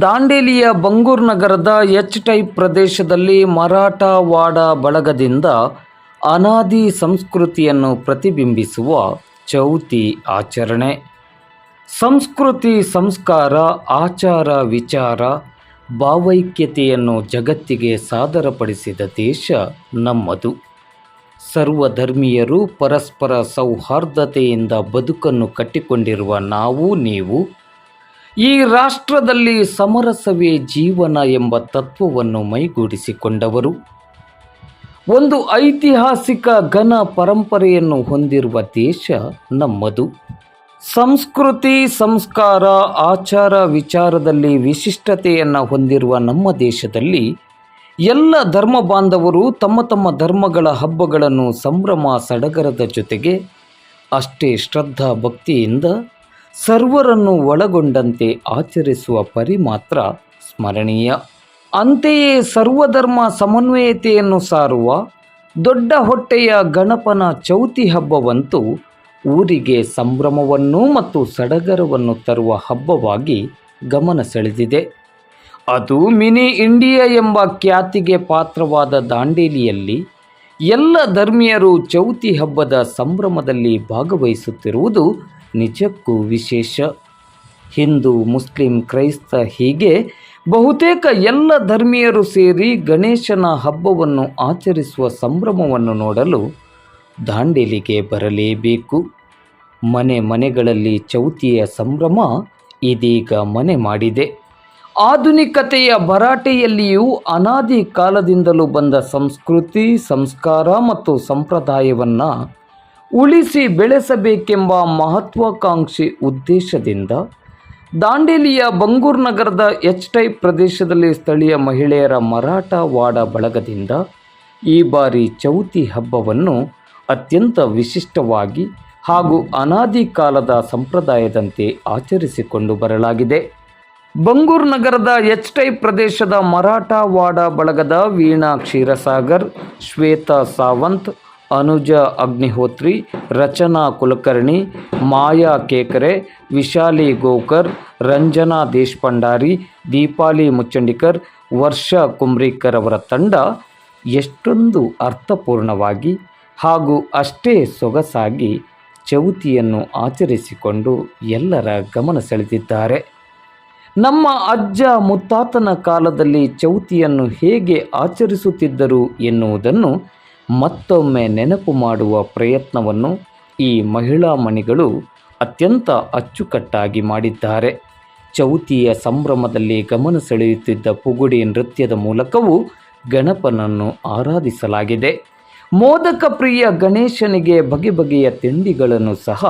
ದಾಂಡೇಲಿಯ ಬಂಗೂರ್ ನಗರದ H type ಪ್ರದೇಶದಲ್ಲಿ ಮರಾಠವಾಡ ಬಳಗದಿಂದ ಅನಾದಿ ಸಂಸ್ಕೃತಿಯನ್ನು ಪ್ರತಿಬಿಂಬಿಸುವ ಚೌತಿ ಆಚರಣೆ. ಸಂಸ್ಕೃತಿ, ಸಂಸ್ಕಾರ, ಆಚಾರ, ವಿಚಾರ, ಭಾವೈಕ್ಯತೆಯನ್ನು ಜಗತ್ತಿಗೆ ಸಾದರಪಡಿಸಿದ ದೇಶ ನಮ್ಮದು. ಸರ್ವಧರ್ಮೀಯರು ಪರಸ್ಪರ ಸೌಹಾರ್ದತೆಯಿಂದ ಬದುಕನ್ನು ಕಟ್ಟಿಕೊಂಡಿರುವ ನಾವು, ನೀವು ಈ ರಾಷ್ಟ್ರದಲ್ಲಿ ಸಮರಸವೇ ಜೀವನ ಎಂಬ ತತ್ವವನ್ನು ಮೈಗೂಡಿಸಿಕೊಂಡವರು. ಒಂದು ಐತಿಹಾಸಿಕ ಘನ ಪರಂಪರೆಯನ್ನು ಹೊಂದಿರುವ ದೇಶ ನಮ್ಮದು. ಸಂಸ್ಕೃತಿ, ಸಂಸ್ಕಾರ, ಆಚಾರ ವಿಚಾರದಲ್ಲಿ ವಿಶಿಷ್ಟತೆಯನ್ನು ಹೊಂದಿರುವ ನಮ್ಮ ದೇಶದಲ್ಲಿ ಎಲ್ಲ ಧರ್ಮ ಬಾಂಧವರು ತಮ್ಮ ತಮ್ಮ ಧರ್ಮಗಳ ಹಬ್ಬಗಳನ್ನು ಸಂಭ್ರಮ ಸಡಗರದ ಜೊತೆಗೆ ಅಷ್ಟೇ ಶ್ರದ್ಧಾ ಭಕ್ತಿಯಿಂದ ಸರ್ವರನ್ನು ಒಳಗೊಂಡಂತೆ ಆಚರಿಸುವ ಪರಿ ಮಾತ್ರ ಸ್ಮರಣೀಯ. ಅಂತೆಯೇ ಸರ್ವಧರ್ಮ ಸಮನ್ವಯತೆಯನ್ನು ಸಾರುವ ದೊಡ್ಡ ಹೊಟ್ಟೆಯ ಗಣಪನ ಚೌತಿ ಹಬ್ಬವಂತೂ ಊರಿಗೆ ಸಂಭ್ರಮವನ್ನು ಮತ್ತು ಸಡಗರವನ್ನು ತರುವ ಹಬ್ಬವಾಗಿ ಗಮನ ಸೆಳೆದಿದೆ. ಅದು ಮಿನಿ ಇಂಡಿಯಾ ಎಂಬ ಖ್ಯಾತಿಗೆ ಪಾತ್ರವಾದ ದಾಂಡೇಲಿಯಲ್ಲಿ ಎಲ್ಲ ಧರ್ಮೀಯರು ಚೌತಿ ಹಬ್ಬದ ಸಂಭ್ರಮದಲ್ಲಿ ಭಾಗವಹಿಸುತ್ತಿರುವುದು ನಿಜಕ್ಕೂ ವಿಶೇಷ. ಹಿಂದೂ, ಮುಸ್ಲಿಂ, ಕ್ರೈಸ್ತ ಹೀಗೆ ಬಹುತೇಕ ಎಲ್ಲ ಧರ್ಮೀಯರು ಸೇರಿ ಗಣೇಶನ ಹಬ್ಬವನ್ನು ಆಚರಿಸುವ ಸಂಭ್ರಮವನ್ನು ನೋಡಲು ದಾಂಡೇಲಿಗೆ ಬರಲೇಬೇಕು. ಮನೆ ಮನೆಗಳಲ್ಲಿ ಚೌತಿಯ ಸಂಭ್ರಮ ಇದೀಗ ಮನೆ ಮಾಡಿದೆ. ಆಧುನಿಕತೆಯ ಭರಾಟೆಯಲ್ಲಿಯೂ ಅನಾದಿ ಕಾಲದಿಂದಲೂ ಬಂದ ಸಂಸ್ಕೃತಿ, ಸಂಸ್ಕಾರ ಮತ್ತು ಸಂಪ್ರದಾಯವನ್ನು ಉಳಿಸಿ ಬೆಳೆಸಬೇಕೆಂಬ ಮಹತ್ವಾಕಾಂಕ್ಷಿ ಉದ್ದೇಶದಿಂದ ದಾಂಡೇಲಿಯ ಬಂಗೂರ್ ನಗರದ ಎಚ್ ಟೈಪ್ ಪ್ರದೇಶದಲ್ಲಿ ಸ್ಥಳೀಯ ಮಹಿಳೆಯರ ಮರಾಠ ವಾಡ ಬಳಗದಿಂದ ಈ ಬಾರಿ ಚೌತಿ ಹಬ್ಬವನ್ನು ಅತ್ಯಂತ ವಿಶಿಷ್ಟವಾಗಿ ಹಾಗೂ ಅನಾದಿ ಕಾಲದ ಸಂಪ್ರದಾಯದಂತೆ ಆಚರಿಸಿಕೊಂಡು ಬರಲಾಗಿದೆ. ಬಂಗೂರ್ ನಗರದ ಎಚ್ ಟೈಪ್ ಪ್ರದೇಶದ ಮರಾಠ ವಾಡ ಬಳಗದ ವೀಣಾ ಕ್ಷೀರಸಾಗರ್, ಶ್ವೇತಾ ಸಾವಂತ್ ಅನುಜ ಅಗ್ನಿಹೋತ್ರಿ, ರಚನಾ ಕುಲಕರ್ಣಿ, ಮಾಯಾ ಕೇಕರೆ, ವಿಶಾಲಿ ಗೋಕರ್, ರಂಜನಾ ದೇಶಪಂಡಾರಿ, ದೀಪಾಲಿ ಮುಚ್ಚಂಡಿಕರ್, ವರ್ಷ ಕುಮ್ರಿಕರ್ ಅವರ ತಂಡ ಎಷ್ಟೊಂದು ಅರ್ಥಪೂರ್ಣವಾಗಿ ಹಾಗೂ ಅಷ್ಟೇ ಸೊಗಸಾಗಿ ಚೌತಿಯನ್ನು ಆಚರಿಸಿಕೊಂಡು ಎಲ್ಲರ ಗಮನ ಸೆಳೆದಿದ್ದಾರೆ. ನಮ್ಮ ಅಜ್ಜ ಮುತ್ತಾತನ ಕಾಲದಲ್ಲಿ ಚೌತಿಯನ್ನು ಹೇಗೆ ಆಚರಿಸುತ್ತಿದ್ದರು ಎನ್ನುವುದನ್ನು ಮತ್ತೊಮ್ಮೆ ನೆನಪು ಮಾಡುವ ಪ್ರಯತ್ನವನ್ನು ಈ ಮಹಿಳಾ ಮಣಿಗಳು ಅತ್ಯಂತ ಅಚ್ಚುಕಟ್ಟಾಗಿ ಮಾಡಿದ್ದಾರೆ. ಚೌತಿಯ ಸಂಭ್ರಮದಲ್ಲಿ ಗಮನ ಸೆಳೆಯುತ್ತಿದ್ದ ಪುಗುಡಿ ನೃತ್ಯದ ಮೂಲಕವೂ ಗಣಪನನ್ನು ಆರಾಧಿಸಲಾಗಿದೆ. ಮೋದಕ ಪ್ರಿಯ ಗಣೇಶನಿಗೆ ಬಗೆ ಬಗೆಯ ತಿಂಡಿಗಳನ್ನು ಸಹ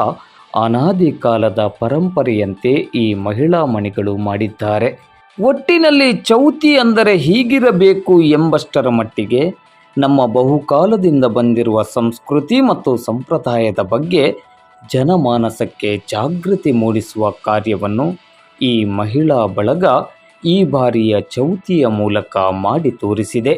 ಅನಾದಿ ಕಾಲದ ಪರಂಪರೆಯಂತೆ ಈ ಮಹಿಳಾ ಮಣಿಗಳು ಮಾಡಿದ್ದಾರೆ. ಒಟ್ಟಿನಲ್ಲಿ ಚೌತಿ ಅಂದರೆ ಹೀಗಿರಬೇಕು ಎಂಬಷ್ಟರ ಮಟ್ಟಿಗೆ ನಮ್ಮ ಬಹುಕಾಲದಿಂದ ಬಂದಿರುವ ಸಂಸ್ಕೃತಿ ಮತ್ತು ಸಂಪ್ರದಾಯದ ಬಗ್ಗೆ ಜನಮಾನಸಕ್ಕೆ ಜಾಗೃತಿ ಮೂಡಿಸುವ ಕಾರ್ಯವನ್ನು ಈ ಮಹಿಳಾ ಬಳಗ ಈ ಬಾರಿಯ ಚೌತಿಯ ಮೂಲಕ ಮಾಡಿ ತೋರಿಸಿದೆ.